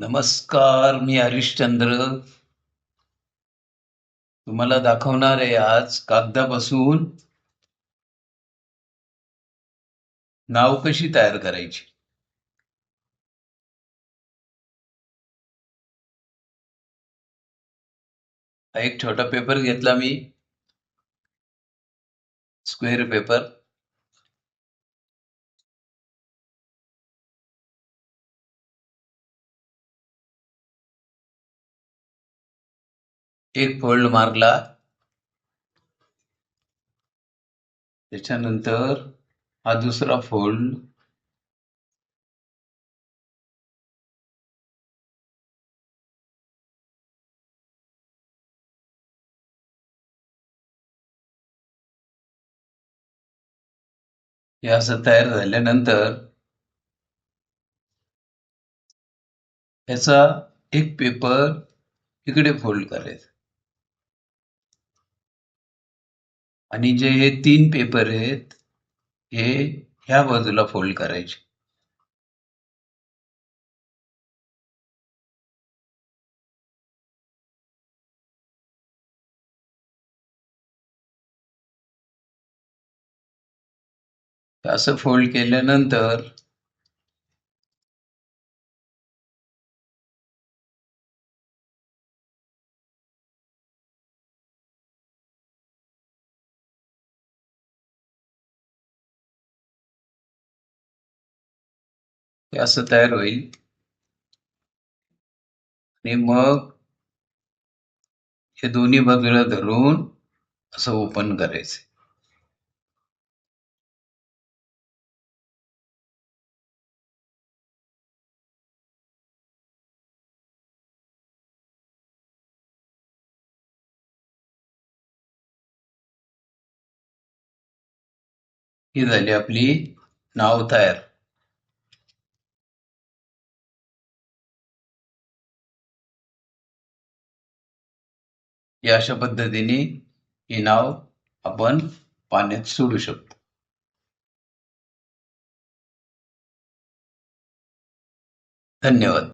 नमस्कार मी हरिश्चंद्र. तुम्हाला दाखवणार आहे आज कागदापासून नाव कशी तयार करायची? हा एक छोटा पेपर घेतला मी. स्क्वेअर पेपर एक फोल्ड मारला. त्याच्यानंतर हा दुसरा फोल्ड. हे असं तयार झाल्यानंतर याचा एक पेपर इकडे फोल्ड करायचा. आणि जे हे तीन पेपर आहेत हे ह्या बाजूला फोल्ड करायचे. असं फोल्ड केल्यानंतर हे असं तयार होईल. आणि मग हे दोन्ही बाजूला धरून असं ओपन करायचं. ही झाली आपली नाव तयार. या अशा पद्धतीने ही नाव आपण पाण्यात सोडू शकतो. धन्यवाद.